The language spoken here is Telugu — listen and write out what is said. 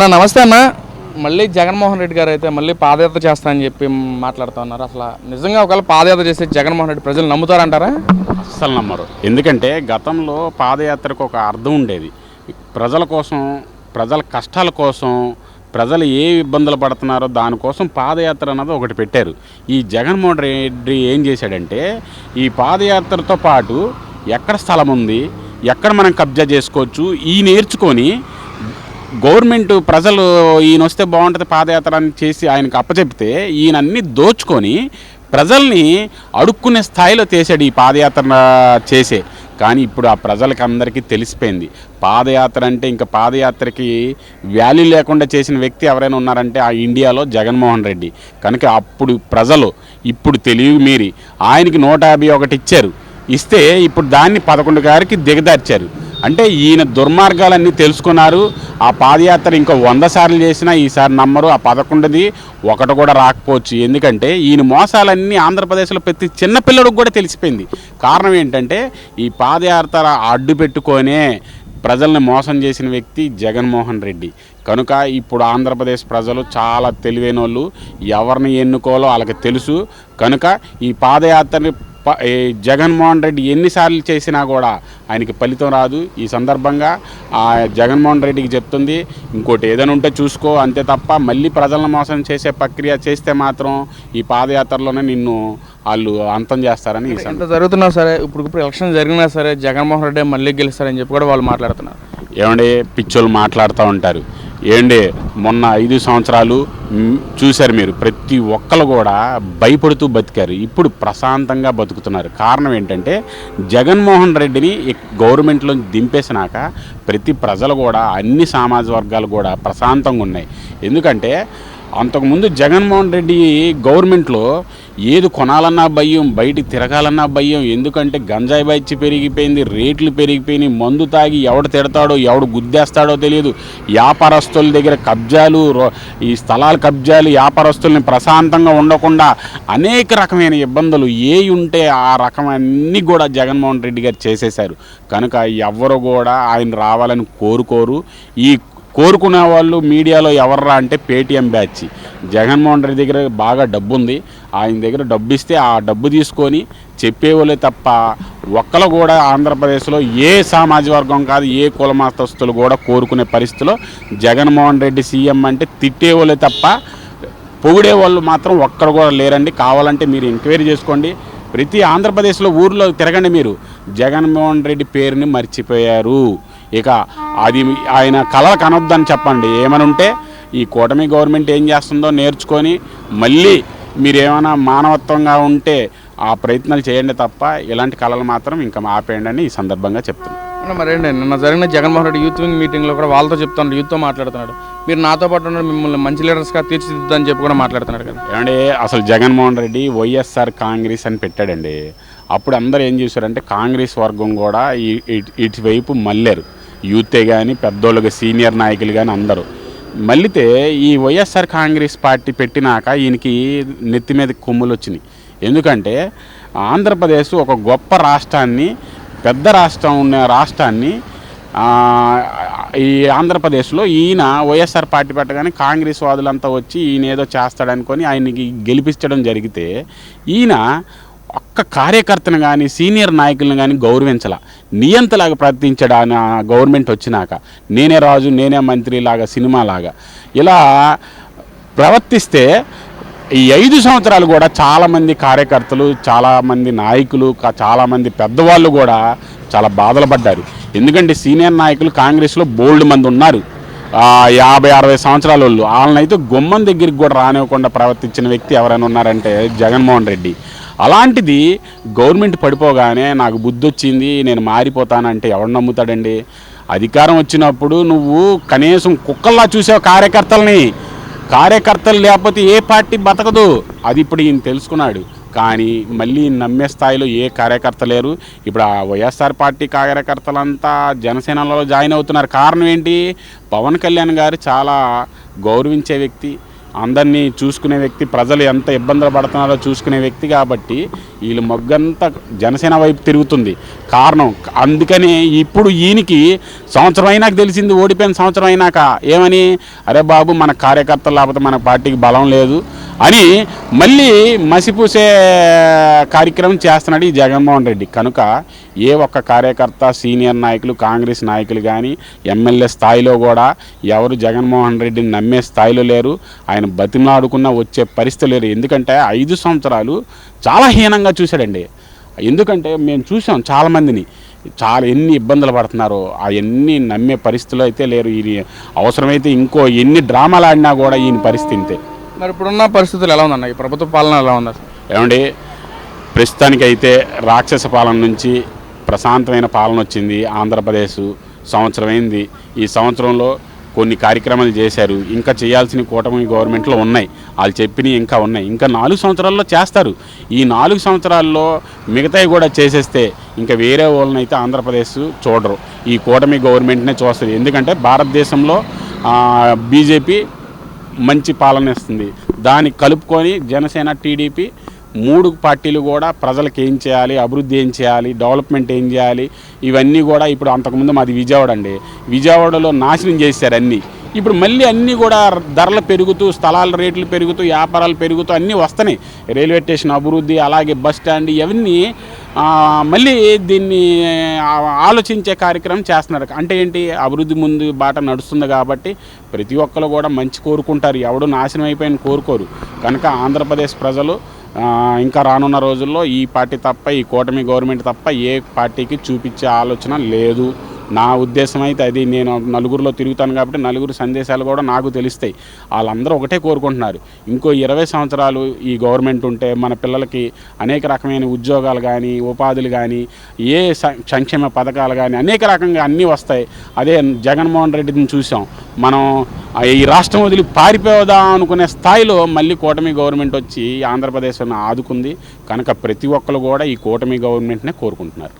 నా నమస్తే అన్న మళ్ళీ జగన్మోహన్ రెడ్డి గారు అయితే మళ్ళీ పాదయాత్ర చేస్తానని చెప్పి మాట్లాడుతూ ఉన్నారు. అసలు నిజంగా ఒకవేళ పాదయాత్ర చేస్తే జగన్మోహన్ రెడ్డి ప్రజలు నమ్ముతారంటారా? అస్సలు నమ్మరు. ఎందుకంటే గతంలో పాదయాత్రకు ఒక అర్థం ఉండేది. ప్రజల కోసం ప్రజల కష్టాల కోసం ప్రజలు ఏ ఇబ్బందులు పడుతున్నారో దానికోసం పాదయాత్ర అన్నది ఒకటి పెట్టారు. ఈ జగన్మోహన్ రెడ్డి ఏం చేశాడంటే ఈ పాదయాత్రతో పాటు ఎక్కడ స్థలం ఉంది ఎక్కడ మనం కబ్జా చేసుకోవచ్చు ఈ నేర్చుకొని గవర్నమెంట్ ప్రజలు ఈయన వస్తే బాగుంటుంది పాదయాత్ర అని చేసి ఆయనకు అప్పచెప్తే ఈయనన్నీ దోచుకొని ప్రజల్ని అడుక్కునే స్థాయిలో చేశాడు ఈ పాదయాత్ర చేసే. కానీ ఇప్పుడు ఆ ప్రజలకి అందరికీ తెలిసిపోయింది. పాదయాత్ర అంటే ఇంకా పాదయాత్రకి వాల్యూ లేకుండా చేసిన వ్యక్తి ఎవరైనా ఉన్నారంటే ఆ ఇండియాలో జగన్మోహన్ రెడ్డి. కనుక అప్పుడు ప్రజలు ఇప్పుడు తెలివి మీరి. ఆయనకి నూట యాభై ఒకటి ఇచ్చారు. ఇస్తే ఇప్పుడు దాన్ని పదకొండు గారికి దిగదార్చారు. అంటే ఈయన దుర్మార్గాలన్నీ తెలుసుకున్నారు. ఆ పాదయాత్ర ఇంకా వంద సార్లు చేసినా ఈసారి నమ్మరు. ఆ పదకొండుది ఒకటి కూడా రాకపోవచ్చు. ఎందుకంటే ఈయన మోసాలన్నీ ఆంధ్రప్రదేశ్లో ప్రతి చిన్నపిల్లడికి కూడా తెలిసిపోయింది. కారణం ఏంటంటే ఈ పాదయాత్ర అడ్డు పెట్టుకొనే ప్రజల్ని మోసం చేసిన వ్యక్తి జగన్మోహన్ రెడ్డి. కనుక ఇప్పుడు ఆంధ్రప్రదేశ్ ప్రజలు చాలా తెలివైన వాళ్ళు ఎవరిని ఎన్నుకోవాలో వాళ్ళకి తెలుసు. కనుక ఈ పాదయాత్రని జగన్మోహన్ రెడ్డి ఎన్నిసార్లు చేసినా కూడా ఆయనకి ఫలితం రాదు. ఈ సందర్భంగా ఆ జగన్మోహన్ రెడ్డికి చెప్తుంది ఇంకోటి ఏదైనా ఉంటే చూసుకో అంతే తప్ప మళ్ళీ ప్రజలను మోసం చేసే ప్రక్రియ చేస్తే మాత్రం ఈ పాదయాత్రలోనే నిన్ను వాళ్ళు అంతం చేస్తారని ఎంత జరుగుతున్నా సరే ఇప్పుడు ఇప్పుడు ఎలక్షన్ జరిగినా సరే జగన్మోహన్ రెడ్డి మళ్ళీ గెలుస్తారని చెప్పి కూడా వాళ్ళు మాట్లాడుతున్నారు. ఏమండి పిచ్చోళ్ళు మాట్లాడుతూ ఉంటారు. ఏండి మొన్న ఐదు సంవత్సరాలు చూశారు మీరు. ప్రతి ఒక్కరు కూడా భయపడుతూ బతికారు. ఇప్పుడు ప్రశాంతంగా బతుకుతున్నారు. కారణం ఏంటంటే జగన్మోహన్ రెడ్డిని గవర్నమెంట్లో దింపేసినాక ప్రతి ప్రజలు కూడా అన్ని సమాజ వర్గాలు కూడా ప్రశాంతంగా ఉన్నాయి. ఎందుకంటే అంతకుముందు జగన్మోహన్ రెడ్డి గవర్నమెంట్లో ఏది కొనాలన్నా భయం బయటికి తిరగాలన్నా భయం. ఎందుకంటే గంజాయి బయచి పెరిగిపోయింది రేట్లు పెరిగిపోయినాయి మందు తాగి ఎవడు తిడతాడో ఎవడు గుద్దేస్తాడో తెలియదు. వ్యాపారస్తుల దగ్గర కబ్జాలు ఈ స్థలాల కబ్జాలు వ్యాపారస్తుల్ని ప్రశాంతంగా ఉండకుండా అనేక రకమైన ఇబ్బందులు ఏ ఉంటే ఆ రకమన్నీ కూడా జగన్మోహన్ రెడ్డి గారు చేసేశారు. కనుక ఎవరు కూడా ఆయన రావాలని కోరుకోరు. ఈ కోరుకునే వాళ్ళు మీడియాలో ఎవర్రా అంటే పేటీఎం బ్యాచ్. జగన్మోహన్ రెడ్డి దగ్గర బాగా డబ్బు ఉంది ఆయన దగ్గర డబ్బు ఇస్తే ఆ డబ్బు తీసుకొని చెప్పేవాళ్ళే తప్ప ఒక్కరు కూడా ఆంధ్రప్రదేశ్లో ఏ సామాజిక వర్గం కాదు ఏ కుల మతస్థులు కూడా కోరుకునే పరిస్థితిలో జగన్మోహన్ రెడ్డి సీఎం అంటే తిట్టేవాళ్ళే తప్ప పొగిడే వాళ్ళు మాత్రం ఒక్కరు కూడా లేరండి. కావాలంటే మీరు ఎంక్వైరీ చేసుకోండి. ప్రతి ఆంధ్రప్రదేశ్లో ఊర్లో తిరగండి మీరు. జగన్మోహన్ రెడ్డి పేరుని మర్చిపోయారు. ఇక అది ఆయన కళ కనొద్దని చెప్పండి. ఏమని ఉంటే ఈ కూటమి గవర్నమెంట్ ఏం చేస్తుందో నేర్చుకొని మళ్ళీ మీరు ఏమైనా మానవత్వంగా ఉంటే ఆ ప్రయత్నాలు చేయండి తప్ప ఇలాంటి కళలు మాత్రం ఇంకా ఆపేయండి అని ఈ సందర్భంగా చెప్తున్నాను. మరేంటి నిన్న జరిగిన జగన్మోహన్ రెడ్డి యూత్ వింగ్ మీటింగ్లో కూడా వాళ్ళతో చెప్తున్నాడు యూత్తో మాట్లాడుతున్నాడు. మీరు నాతో పాటు ఉన్నారు మిమ్మల్ని మంచి లీడర్స్గా తీర్చిదిద్దని చెప్పి కూడా మాట్లాడుతున్నాడు కదా. ఏమంటే అసలు జగన్మోహన్ రెడ్డి వైఎస్ఆర్ కాంగ్రెస్ అని పెట్టాడండి. అప్పుడు అందరూ ఏం చేశారంటే కాంగ్రెస్ వర్గం కూడా ఈ- ఇటు- ఇటువైపు మళ్ళారు. యూతే కానీ పెద్దోళ్ళకి సీనియర్ నాయకులు కానీ అందరూ. మళ్ళీతే ఈ వైఎస్ఆర్ కాంగ్రెస్ పార్టీ పెట్టినాక ఈయనకి నెత్తి మీద కొమ్ములు వచ్చినాయి. ఎందుకంటే ఆంధ్రప్రదేశ్ ఒక గొప్ప రాష్ట్రాన్ని పెద్ద రాష్ట్రం ఉన్న రాష్ట్రాన్ని ఈ ఆంధ్రప్రదేశ్లో ఈయన వైఎస్ఆర్ పార్టీ పెట్టగానే కాంగ్రెస్ వాదులంతా వచ్చి ఈయన ఏదో చేస్తాడనుకొని ఆయనకి గెలిపించడం జరిగితే ఈయన ఒక్క కార్యకర్తను కానీ సీనియర్ నాయకులను కానీ గౌరవించాల. నియంతలాగా ప్రవర్తించడాన గవర్నమెంట్ వచ్చినాక. నేనే రాజు నేనే మంత్రి లాగా సినిమా లాగా ఇలా ప్రవర్తిస్తే ఈ ఐదు సంవత్సరాలు కూడా చాలామంది కార్యకర్తలు చాలామంది నాయకులు చాలామంది పెద్దవాళ్ళు కూడా చాలా బాధలు పడ్డారు. ఎందుకంటే సీనియర్ నాయకులు కాంగ్రెస్లో బోల్డ్ మంది ఉన్నారు. యాభై అరవై సంవత్సరాల వాళ్ళు వాళ్ళనైతే గుమ్మం దగ్గరికి కూడా రానివ్వకుండా ప్రవర్తించిన వ్యక్తి ఎవరైనా ఉన్నారంటే జగన్మోహన్ రెడ్డి. అలాంటిది గవర్నమెంట్ పడిపోగానే నాకు బుద్ధి వచ్చింది నేను మారిపోతానంటే ఎవడు నమ్ముతాడండి? అధికారం వచ్చినప్పుడు నువ్వు కనీసం కుక్కల్లా చూసావు కార్యకర్తల్ని. కార్యకర్తలు లేకపోతే ఏ పార్టీ బతకదు. అది ఇప్పుడు ఈయన తెలుసుకున్నాడు. కానీ మళ్ళీ నమ్మే స్థాయిలో ఏ కార్యకర్త లేరు. ఇప్పుడు ఆ వైఎస్ఆర్ పార్టీ కార్యకర్తలంతా జనసేనలో జాయిన్ అవుతున్నారు. కారణం ఏంటి? పవన్ కళ్యాణ్ గారు చాలా గౌరవించే వ్యక్తి. అందరినీ చూసుకునే వ్యక్తి ప్రజలు ఎంత ఇబ్బందులు పడుతున్నారో చూసుకునే వ్యక్తి కాబట్టి వీళ్ళు మొగ్గంతా జనసేన వైపు తిరుగుతుంది. కారణం అందుకని ఇప్పుడు ఈయనకి సంవత్సరం అయినాక తెలిసింది ఓడిపోయిన సంవత్సరం అయినాక ఏమని? అరే బాబు మన కార్యకర్తలు లేకపోతే మన పార్టీకి బలం లేదు అని మళ్ళీ మసిపూసే కార్యక్రమం చేస్తున్నాడు ఈ జగన్మోహన్ రెడ్డి. కనుక ఏ ఒక్క కార్యకర్త సీనియర్ నాయకులు కాంగ్రెస్ నాయకులు కానీ ఎమ్మెల్యే స్థాయిలో కూడా ఎవరు జగన్మోహన్ రెడ్డిని నమ్మే స్థాయిలో లేరు. ఆయన బతిమలాడుకున్న వచ్చే పరిస్థితి లేరు ఎందుకంటే ఐదు సంవత్సరాలు చాలా హీనంగా చూశాడండి. ఎందుకంటే మేము చూసాం చాలామందిని. చాలా ఎన్ని ఇబ్బందులు పడుతున్నారో అవన్నీ నమ్మే పరిస్థితిలో అయితే లేరు. ఈయన అవసరమైతే ఇంకో ఎన్ని డ్రామాలు ఆడినా కూడా ఈయన పరిస్థితి ఇంతే. మరి ఇప్పుడున్న పరిస్థితులు ఎలా ఉందన్న? ఈ ప్రభుత్వ పాలన ఎలా ఉంది ఏమండి ప్రస్తుతానికైతే రాక్షస పాలన నుంచి ప్రశాంతమైన పాలన వచ్చింది ఆంధ్రప్రదేశ్. సంవత్సరం అయింది ఈ సంవత్సరంలో కొన్ని కార్యక్రమాలు చేశారు. ఇంకా చేయాల్సిన కూటమి గవర్నమెంట్లో ఉన్నాయి. వాళ్ళు చెప్పినవి ఇంకా ఉన్నాయి. ఇంకా నాలుగు సంవత్సరాల్లో చేస్తారు. ఈ నాలుగు సంవత్సరాల్లో మిగతావి కూడా చేసేస్తే ఇంకా వేరే వాళ్ళనైతే ఆంధ్రప్రదేశ్ చూడరు. ఈ కూటమి గవర్నమెంట్నే చూస్తుంది ఎందుకంటే భారతదేశంలో బీజేపీ మంచి పాలన ఇస్తుంది. దాన్ని కలుపుకొని జనసేన టీడీపీ మూడు పార్టీలు కూడా ప్రజలకు ఏం చేయాలి అభివృద్ధి ఏం చేయాలి డెవలప్మెంట్ ఏం చేయాలి ఇవన్నీ కూడా ఇప్పుడు అంతకుముందు మాది విజయవాడ అండి. విజయవాడలో నాశనం చేశారు అన్నీ. ఇప్పుడు మళ్ళీ అన్నీ కూడా ధరలు పెరుగుతూ స్థలాల రేట్లు పెరుగుతూ వ్యాపారాలు పెరుగుతూ అన్నీ వస్తున్నాయి. రైల్వే స్టేషన్ అభివృద్ధి అలాగే బస్ స్టాండ్ ఇవన్నీ మళ్ళీ దీన్ని ఆలోచించే కార్యక్రమం చేస్తున్నారు. అంటే ఏంటి? అభివృద్ధి ముందు బాట నడుస్తుంది కాబట్టి ప్రతి ఒక్కరు కూడా మంచి కోరుకుంటారు. ఎవడు నాశనం అయిపోయిన కోరుకోరు. కనుక ఆంధ్రప్రదేశ్ ప్రజలు ఇంకా రానున్న రోజుల్లో ఈ పార్టీ తప్ప ఈ కూటమి గవర్నమెంట్ తప్ప ఏ పార్టీకి చూపించే ఆలోచన లేదు. నా ఉద్దేశం అయితే అది నేను నలుగురిలో తిరుగుతాను కాబట్టి నలుగురు సందేశాలు కూడా నాకు తెలుస్తాయి. వాళ్ళందరూ ఒకటే కోరుకుంటున్నారు. ఇంకో ఇరవై సంవత్సరాలు ఈ గవర్నమెంట్ ఉంటే మన పిల్లలకి అనేక రకమైన ఉద్యోగాలు కానీ ఉపాధులు కానీ ఏ సంక్షేమ పథకాలు కానీ అనేక రకంగా అన్నీ వస్తాయి. అదే జగన్మోహన్ రెడ్డిని చూసాం. మనం ఈ రాష్ట్రం వదిలి పారిపోదాం అనుకునే స్థాయిలో మళ్ళీ కూటమి గవర్నమెంట్ వచ్చి ఆంధ్రప్రదేశ్ను ఆదుకుంది. కనుక ప్రతి ఒక్కరు కూడా ఈ కూటమి గవర్నమెంట్నే కోరుకుంటున్నారు.